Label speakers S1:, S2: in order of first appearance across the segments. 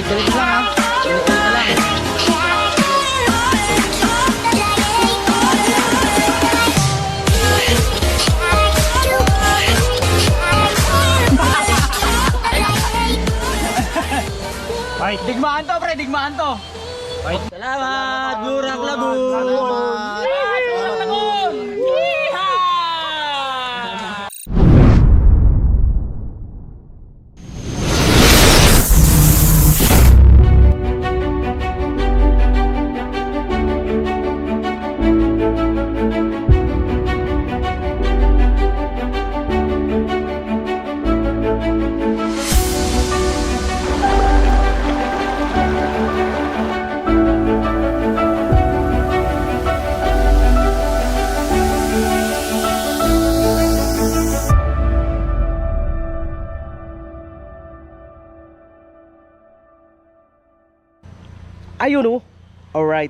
S1: galit-galit lang ha. Galit-galit na lang.
S2: Fight.
S1: Digmaan to, pre, digmaan to.
S2: Fight.
S1: Salamat, Burak Lagun.
S2: Salamat.
S3: Ayun oh. Alright.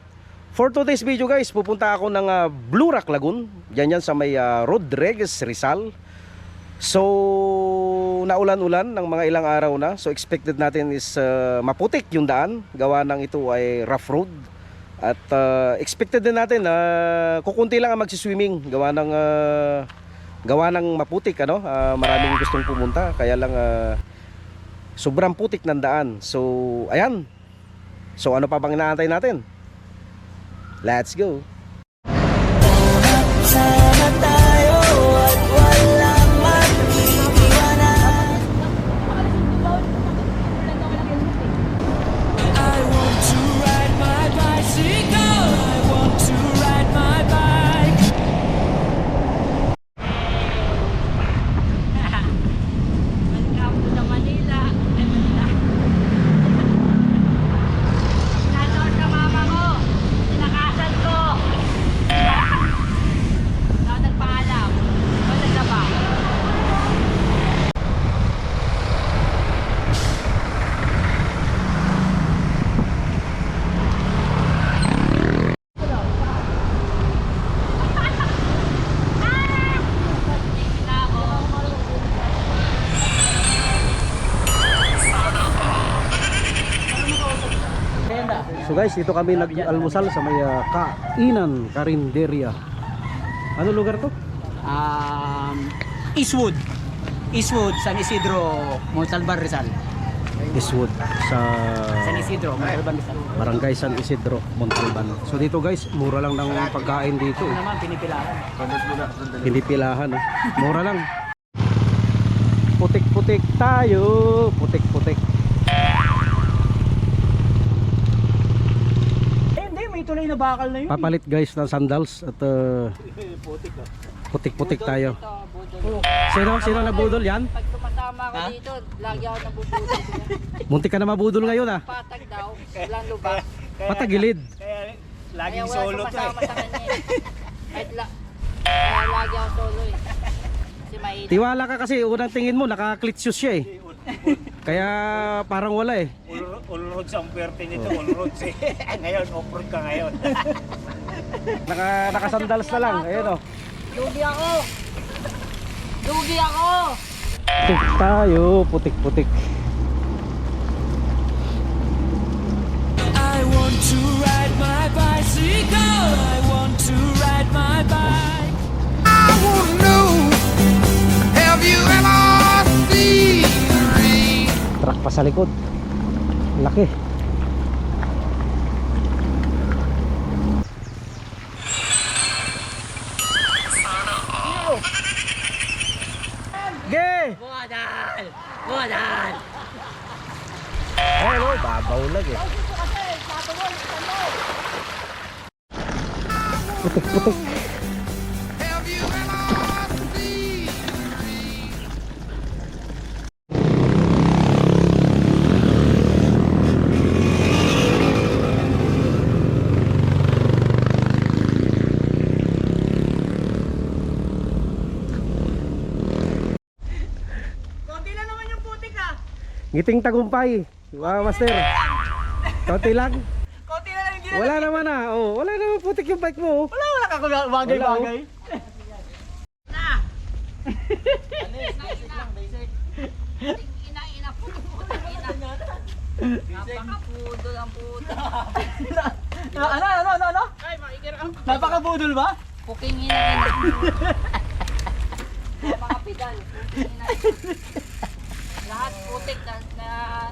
S3: For today's video guys, pupunta ako ng ah, Blue Rock Lagoon. Yan yan sa may ah, Rodriguez, Rizal. So, naulan-ulan ng mga ilang araw na. So, expected natin is ah, maputik yung daan. Gawa ng ito ay rough road. At ah, expected din natin na kukunti lang ang magsiswimming. Gawa ng ah, gawa ng maputik ano. Ah, maraming gustong pumunta. Kaya lang ah, sobrang putik ng daan. So, ayan. So ano pa bang inaantay natin? Let's go! Guys, dito kami nag-almusal sa may ah, Kainan Karinderya. Ano lugar to?
S1: Um, Eastwood. Eastwood, San Isidro, Montalban, Rizal.
S3: Eastwood sa
S1: San Isidro, Montalban, Rizal.
S3: Barangay San Isidro, Montalban. So dito guys, mura lang ng pagkain dito.
S1: Ito
S3: eh.
S1: naman, pinipilaran.
S3: Hindi pilahan. eh. Mura lang. Putik-putik tayo. Putik-putik.
S1: Eh, hindi, may tuloy na bakal na yun. eh.
S3: Papalit guys ng sandals at uh, putik-putik tayo. Sino sino nabudol yan?
S4: Pag tumatama ako
S1: Ha?
S4: dito, lagi ako nabubulog.
S3: Muntik ka na mabudol ngayon ah.
S4: Patag daw, walang lubak.
S3: Patagilid.
S2: Kaya laging solo to eh.
S4: eh. Kahit la kaya lagi ako solo eh. Kasi mainit.
S3: Tiwala ka kasi unang tingin mo naka-clitsius siya eh. Kaya parang wala eh.
S2: All, all roads ang pwerte nito, all roads eh. ngayon, off-road ka ngayon.
S3: Naka nakasandals na lang. Ayun oh.
S4: Lugi ako! Lugi ako!
S3: Putik tayo, putik-putik.
S5: I want to ride my bicycle. I want to ride my bike.
S3: Pa sa likod. Laki.
S1: Lang yung putik.
S3: Ngiting tagumpay. Wow, master. Konti lang.
S1: Konti na lang hindi
S3: Wala naman ah. Oh, wala naman putik yung bike mo. oh.
S1: Wala, wala ka bagay-bagay.
S4: Ina-ina po. Ina. Napakapudol ang puto.
S1: Ano, ano, ano, ano, ano? Napakabudol ba?
S4: Puking ina-ina. Napakapidal. Puking ina-ina. Lahat putik na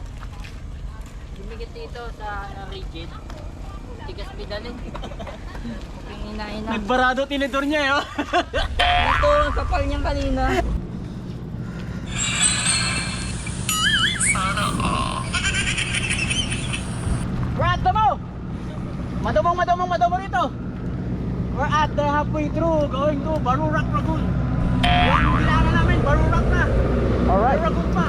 S4: dumikit dito sa uh, rigid. Tigas. Puking ina-ina.
S1: Nagbarado tinidor niya eh, oh.
S4: Ito, ang kapal niyang kanina.
S1: The mo! Madumong, madumong, madumong rito. We're at the halfway through going to Barurak Lagoon. Yung kailangan namin, Barurak na.
S3: Alright.
S1: Barurak pa.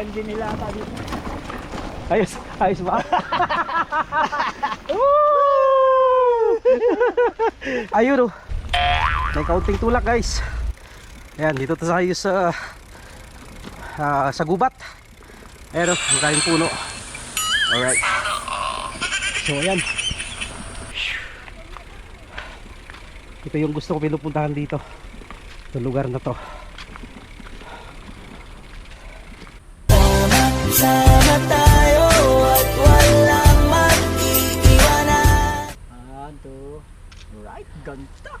S2: Din nila ata dito.
S3: Ayos, ayos ba? Ayun oh. May kaunting tulak guys. Ayan, dito tayo sa ah, sa gubat. Ayan oh, maraming puno. Alright. So ayan. Ito yung gusto ko pinupuntahan dito. Sa lugar na to.
S5: Sama tayo at walang mag-iiwanan
S1: One, two, right, ganda.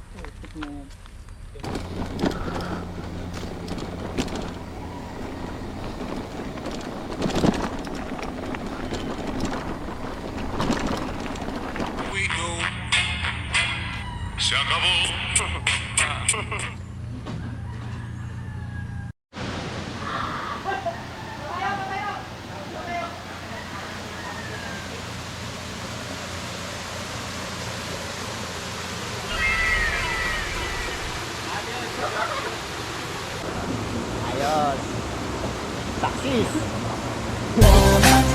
S1: Putik
S6: go. Se acabó.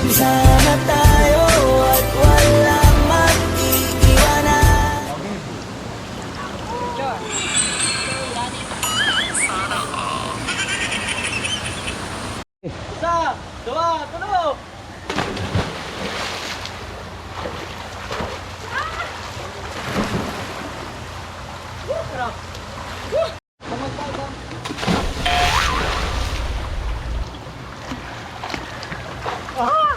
S5: Sama tayo at walang mag-iiwanan
S1: Isa, dua, tulo.
S5: Sama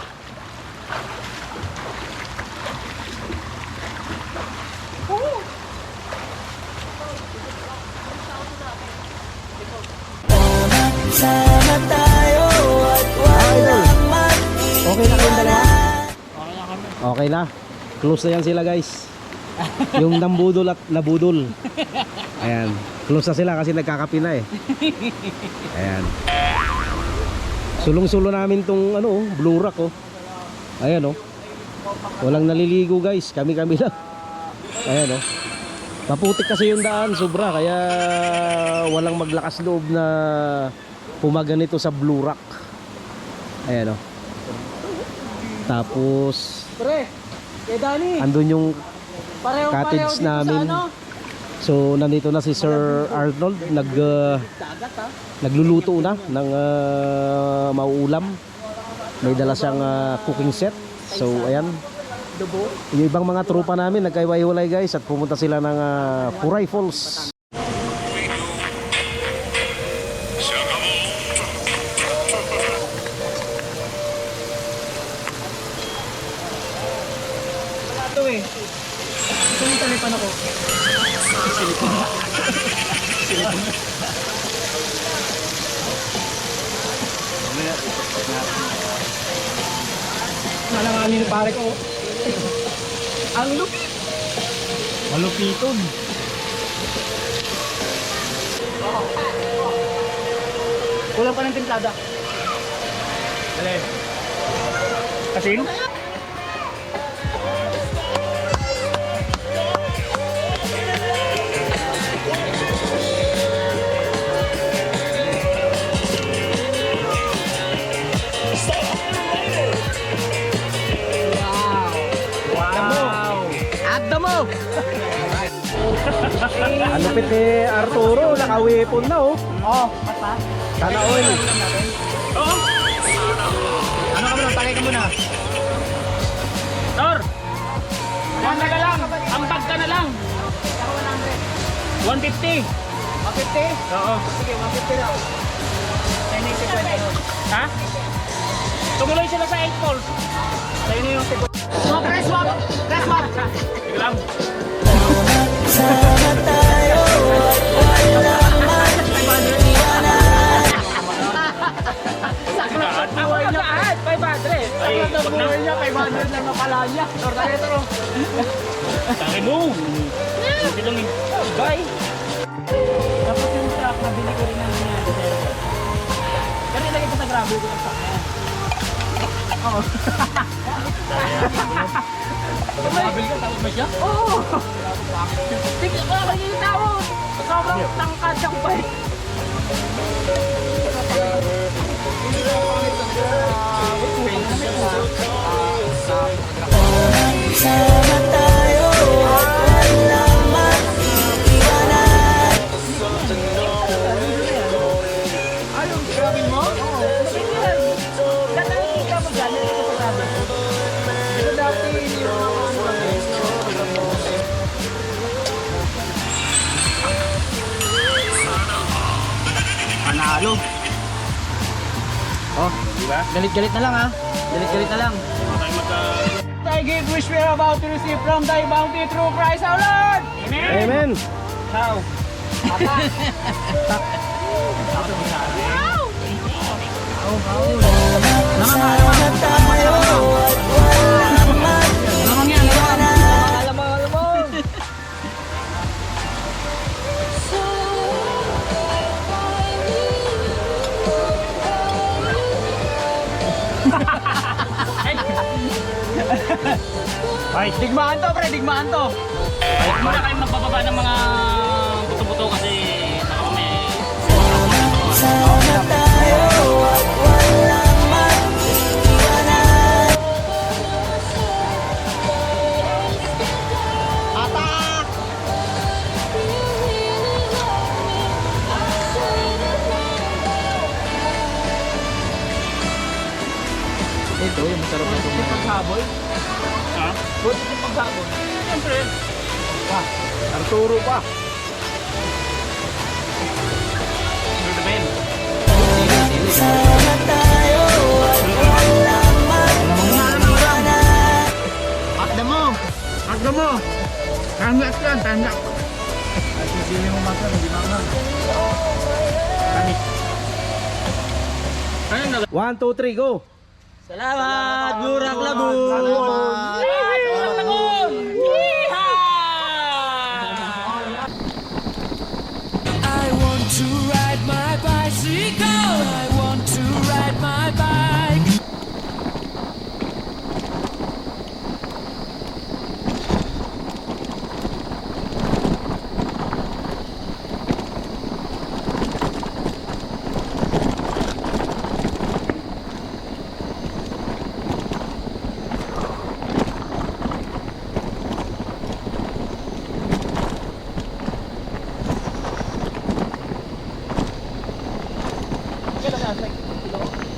S3: Okay na. Close na yan sila guys. Yung nambudol at nabudol. Ayan. Close na sila kasi nagkakapi na eh. Ayan. Sulong-sulo namin tong ano, oh, blue rock oh. Ayan oh. Walang naliligo guys. Kami-kami lang. Ayan oh. Maputik kasi yung daan sobra kaya walang maglakas loob na pumaganito sa blue rock. Ayan oh. Tapos
S1: Pre, kay Dani.
S3: andun yung
S1: Pareho,
S3: cottage
S1: pareho
S3: namin.
S1: Ano?
S3: so nandito na si Sir Arnold nag uh, nagluluto na ng uh, mauulam. May dala siyang uh, cooking set. So ayan, yung ibang mga tropa namin nagkaiwalay guys at pumunta sila ng uh, Puray Falls.
S1: Nalanganin ni pare ko. Ang lupit.
S2: Malupiton.
S1: Kulang pa ng timplada.
S2: Alin? Kasing?
S3: Ano pit ni Arturo, nakawipon na oh.
S1: Oh, basta.
S3: Sana all.
S2: Oo.
S1: Ano ka muna? Pakay ka muna.
S2: Tor! Ka na lang. Ambag ka na lang. 150.
S1: 150?
S2: Oo.
S1: Sige, 150 lang. 10
S2: Ha? Tumuloy sila sa 8 balls.
S1: Sa'yo na yung tipo. So, press swap! Press swap!
S2: Sige lang.
S1: Buhay niya, 500 lang napala niya. Tortaletro.
S2: Tangin mo. Hindi lang.
S1: Bye! Tapos yung truck, nabili ko rin ng sa'yo. Pero ilagay ko sa gravel ko yung truck na yan. Oo. Gravel ka, tapos ba siya? Oo! Tignan ko ako yung tao! Sobrang tangkad siyang bike. Ayun, gravel mo? Oo. Ganda yung kita mo dyan, nilagay ko sa gravel ko. Di ba dati yung mga ano lang eh? Panalo. Oh, galit-galit na lang ha. Galit-galit na lang. Give which we are about to receive from thy bounty through Christ our Lord.
S3: Amen.
S1: Now, Papa.
S2: Ay,
S3: 1, 2, 3, go.
S1: Salamat, Burak Lagoon!
S2: Burak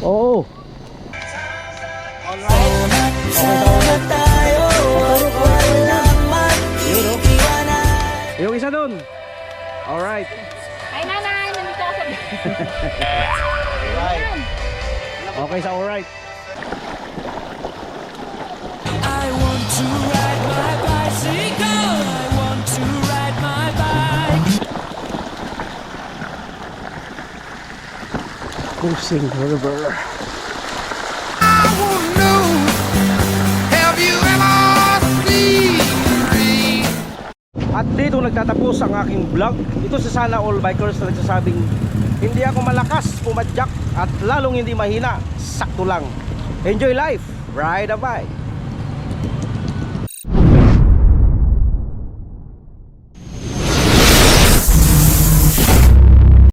S3: Oo. Oh. Yung isa dun. Alright.
S4: Ay, nanay, nandito ako sa...
S3: Okay sa alright.
S5: I want to ride my bicycle.
S6: Seen rain?
S3: At dito nagtatapos ang aking vlog. Ito sa Sana All Bikers na nagsasabing hindi ako malakas pumadyak at lalong hindi mahina. Sakto lang. Enjoy life. Ride a bike.